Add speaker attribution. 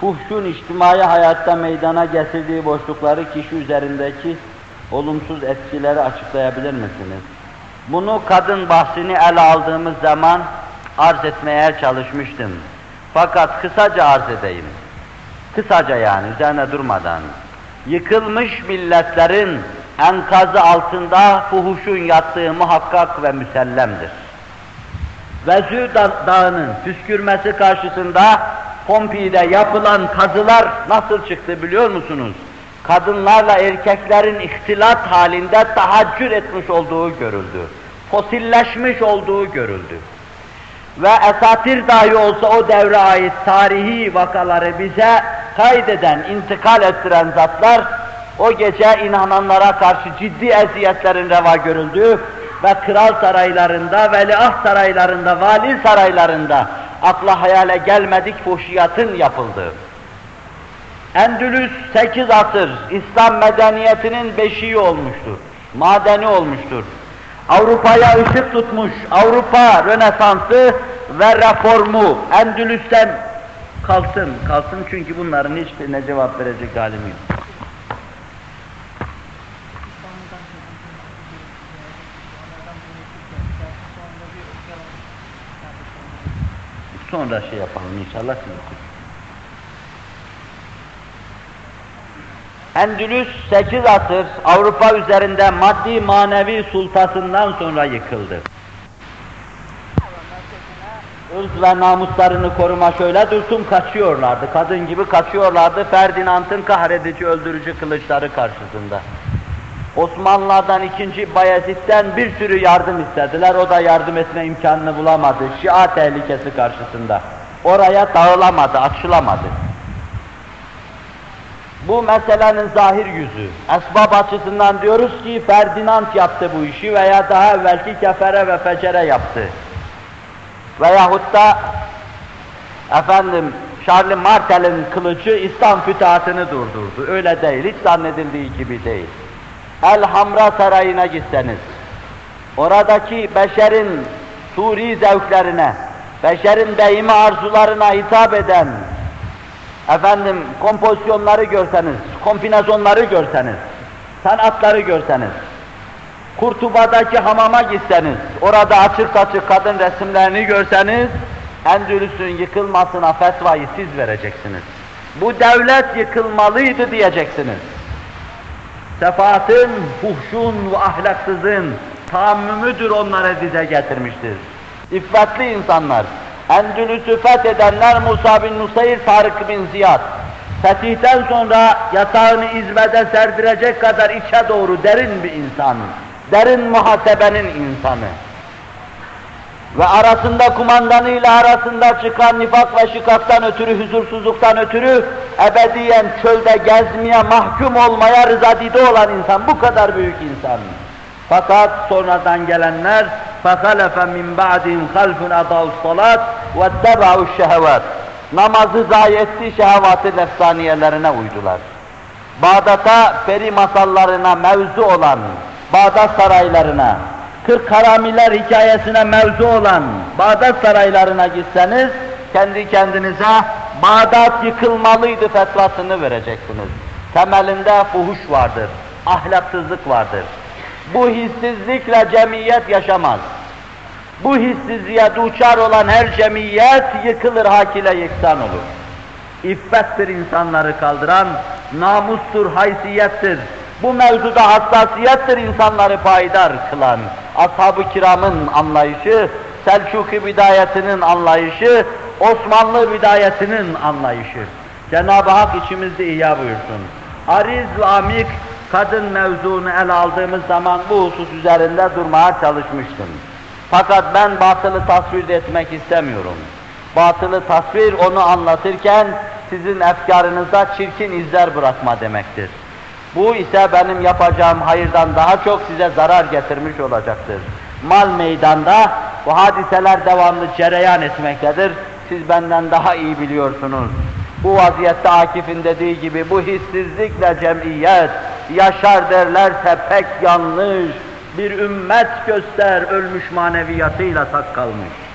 Speaker 1: fuhşun içtimai hayatta meydana getirdiği boşlukları kişi üzerindeki olumsuz etkileri açıklayabilir misiniz? Bunu kadın bahsini ele aldığımız zaman arz etmeye çalışmıştım. Fakat kısaca arz edeyim. Kısaca yani üzerine durmadan. Yıkılmış milletlerin enkazı altında fuhuşun yattığı muhakkak ve müsellemdir. Vezü da- Dağı'nın püskürmesi karşısında Pompei'de yapılan kazılar nasıl çıktı biliyor musunuz? Kadınlarla erkeklerin ihtilat halinde tahaccür etmiş olduğu görüldü. Fosilleşmiş olduğu görüldü. Ve esatir dahi olsa o devre ait tarihi vakaları bize kaydeden, intikal ettiren zatlar o gece inananlara karşı ciddi eziyetlerin reva görüldüğü ve kral saraylarında, veliaht saraylarında, vali saraylarında akla hayale gelmedik fuhşiyatın yapıldığı. Endülüs 8 asır İslam medeniyetinin beşiği olmuştur. Madeni olmuştur. Avrupa'ya ışık tutmuş, Avrupa Rönesansı ve reformu Endülüs'ten kalsın, kalsın çünkü bunların hiçbirine cevap verecek halim yok. Sonra şey yapalım inşallah siz Endülüs 8 asır Avrupa üzerinde maddi manevi sultasından sonra yıkıldı. Irz ve namuslarını koruma şöyle dursun kaçıyorlardı. Kadın gibi kaçıyorlardı Ferdinand'ın kahredici öldürücü kılıçları karşısında. Osmanlılardan ikinci Bayezid'den bir sürü yardım istediler. O da yardım etme imkanını bulamadı. Şia tehlikesi karşısında. Oraya dağılamadı, açılamadı. Bu meselenin zahir yüzü. Esbab açısından diyoruz ki Ferdinand yaptı bu işi veya daha evvelki kefere ve fecere yaptı. Veyahut da efendim Charles Martel'in kılıcı İslam fütuhatını durdurdu. Öyle değil, hiç zannedildiği gibi değil. El Hamra Sarayı'na gitseniz, oradaki beşerin suri zevklerine, beşerin deyimi arzularına hitap eden efendim kompozisyonları görseniz, kombinasyonları görseniz, sanatları görseniz, Kurtuba'daki hamama gitseniz, orada açık saçık kadın resimlerini görseniz, Endülüs'ün yıkılmasına fetvayı siz vereceksiniz. Bu devlet yıkılmalıydı diyeceksiniz. Sefaatın, fuhşun ve ahlaksızın tahammümüdür onları dize getirmiştir. İffetli insanlar, Endülüs'ü fethedenler Musa bin Nusayr, Tarık bin Ziyad. Fetihten sonra yatağını izbede serdirecek kadar içe doğru derin bir insan. Derin muhasebenin insanı Ve arasında kumandanıyla arasında çıkan nifak ve şikaktan ötürü, huzursuzluktan ötürü ebediyen çölde gezmeye, mahkum olmaya rızadide olan insan, bu kadar büyük insan. Fakat sonradan gelenler فَخَلَفَ مِنْ بَعْدِهِمْ خَلْفٌ اَضَعُوا الصَّلَاةِ وَاتَّبَعُوا الشَّهَوَاتِ Namazı zayi etti, şehvatı nefsaniyelerine uydular. Bağdat'a peri masallarına mevzu olan, Bağdat saraylarına, kırk haramiler hikayesine mevzu olan Bağdat saraylarına gitseniz, kendi kendinize Bağdat yıkılmalıydı fetvasını vereceksiniz. Temelinde fuhuş vardır, ahlaksızlık vardır. Bu hissizlikle cemiyet yaşamaz. Bu hissizliğe duçar olan her cemiyet yıkılır, hakile yeksan olur. İffettir insanları kaldıran, namustur, haysiyettir. Bu mevzuda hassasiyettir insanları payidar kılan. Ashab-ı kiramın anlayışı, Selçuki bidayetinin anlayışı, Osmanlı bidayetinin anlayışı. Cenab-ı Hak içimizde ihya buyursun. Ariz ve amik kadın mevzunu ele aldığımız zaman bu husus üzerinde durmaya çalışmıştım. Fakat ben batılı tasvir etmek istemiyorum. Batılı tasvir onu anlatırken sizin efkarınızda çirkin izler bırakma demektir. Bu ise benim yapacağım hayırdan daha çok size zarar getirmiş olacaktır. Mal meydanda bu hadiseler devamlı cereyan etmektedir. Siz benden daha iyi biliyorsunuz. Bu vaziyette Akif'in dediği gibi bu hissizlikle cemiyet yaşar derlerse pek yanlış bir ümmet göster ölmüş maneviyatıyla sak kalmış.